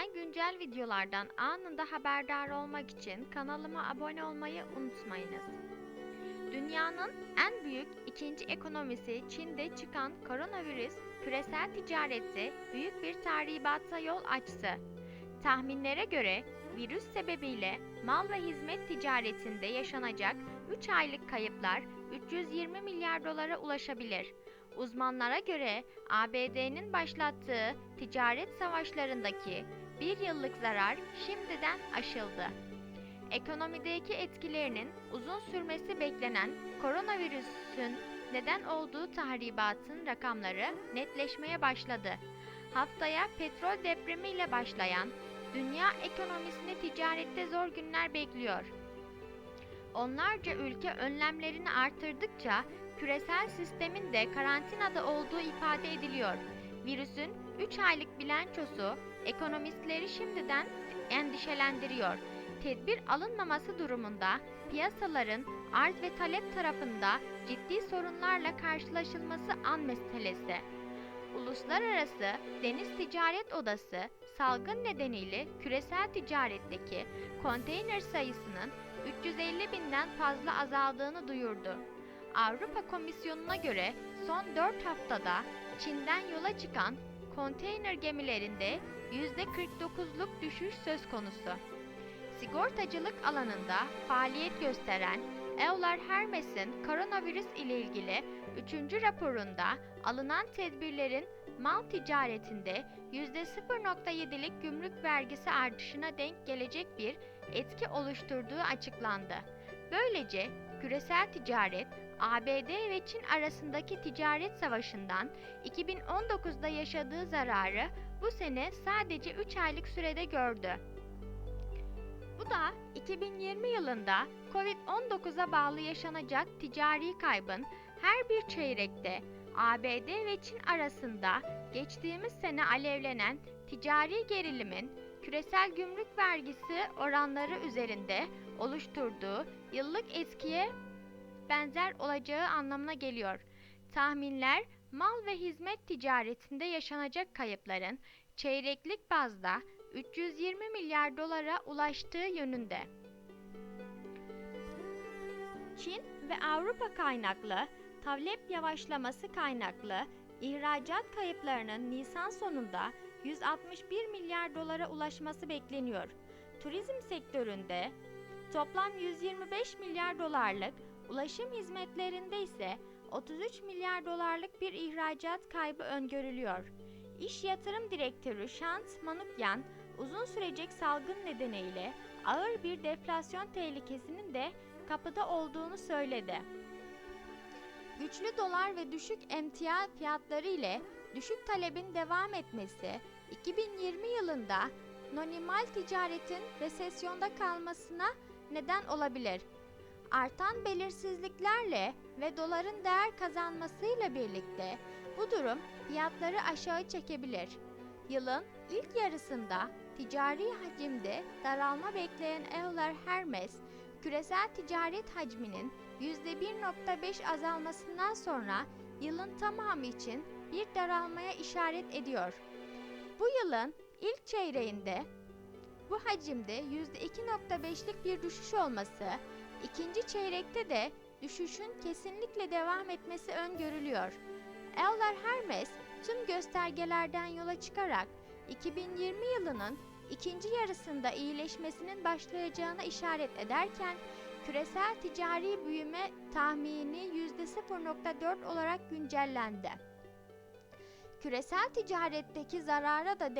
Gelen güncel videolardan anında haberdar olmak için kanalıma abone olmayı unutmayınız. Dünyanın en büyük ikinci ekonomisi Çin'de çıkan koronavirüs küresel ticarette büyük bir tahribata yol açtı. Tahminlere göre virüs sebebiyle mal ve hizmet ticaretinde yaşanacak 3 aylık kayıplar 320 milyar dolara ulaşabilir. Uzmanlara göre ABD'nin başlattığı ticaret savaşlarındaki bir yıllık zarar şimdiden aşıldı. Ekonomideki etkilerinin uzun sürmesi beklenen koronavirüsün neden olduğu tahribatın rakamları netleşmeye başladı. Haftaya petrol depremiyle başlayan dünya ekonomisini ticarette zor günler bekliyor. Onlarca ülke önlemlerini artırdıkça küresel sistemin de karantinada olduğu ifade ediliyor. Virüsün 3 aylık bilançosu ekonomistleri şimdiden endişelendiriyor. Tedbir alınmaması durumunda piyasaların arz ve talep tarafında ciddi sorunlarla karşılaşılması an meselesi. Uluslararası Deniz Ticaret Odası salgın nedeniyle küresel ticaretteki konteyner sayısının 350 binden fazla azaldığını duyurdu. Avrupa Komisyonu'na göre son 4 haftada Çin'den yola çıkan konteyner gemilerinde %49'luk düşüş söz konusu. Sigortacılık alanında faaliyet gösteren Euler Hermes'in koronavirüs ile ilgili 3. raporunda alınan tedbirlerin mal ticaretinde %0.7'lik gümrük vergisi artışına denk gelecek bir etki oluşturduğu açıklandı. Böylece küresel ticaret ABD ve Çin arasındaki ticaret savaşından 2019'da yaşadığı zararı bu sene sadece 3 aylık sürede gördü. Bu da 2020 yılında Covid-19'a bağlı yaşanacak ticari kaybın her bir çeyrekte ABD ve Çin arasında geçtiğimiz sene alevlenen ticari gerilimin küresel gümrük vergisi oranları üzerinde oluşturduğu yıllık etkiye benzer olacağı anlamına geliyor. Tahminler mal ve hizmet ticaretinde yaşanacak kayıpların çeyreklik bazda 320 milyar dolara ulaştığı yönünde. Çin ve Avrupa kaynaklı talep yavaşlaması kaynaklı ihracat kayıplarının Nisan sonunda 161 milyar dolara ulaşması bekleniyor. Turizm sektöründe toplam 125 milyar dolarlık, ulaşım hizmetlerinde ise 33 milyar dolarlık bir ihracat kaybı öngörülüyor. İş Yatırım Direktörü Şant Manukyan, uzun sürecek salgın nedeniyle ağır bir deflasyon tehlikesinin de kapıda olduğunu söyledi. Güçlü dolar ve düşük emtia fiyatları ile düşük talebin devam etmesi 2020 yılında normal ticaretin resesyonda kalmasına neden olabilir. Artan belirsizliklerle ve doların değer kazanmasıyla birlikte bu durum fiyatları aşağı çekebilir. Yılın ilk yarısında ticari hacimde daralma bekleyen Euler Hermes, küresel ticaret hacminin %1.5 azalmasından sonra yılın tamamı için bir daralmaya işaret ediyor. Bu yılın ilk çeyreğinde bu hacimde %2.5'lik bir düşüş olması, ikinci çeyrekte de düşüşün kesinlikle devam etmesi öngörülüyor. Euler Hermes tüm göstergelerden yola çıkarak 2020 yılının ikinci yarısında iyileşmesinin başlayacağına işaret ederken küresel ticari büyüme tahmini %0.4 olarak güncellendi. Küresel ticaretteki zarara da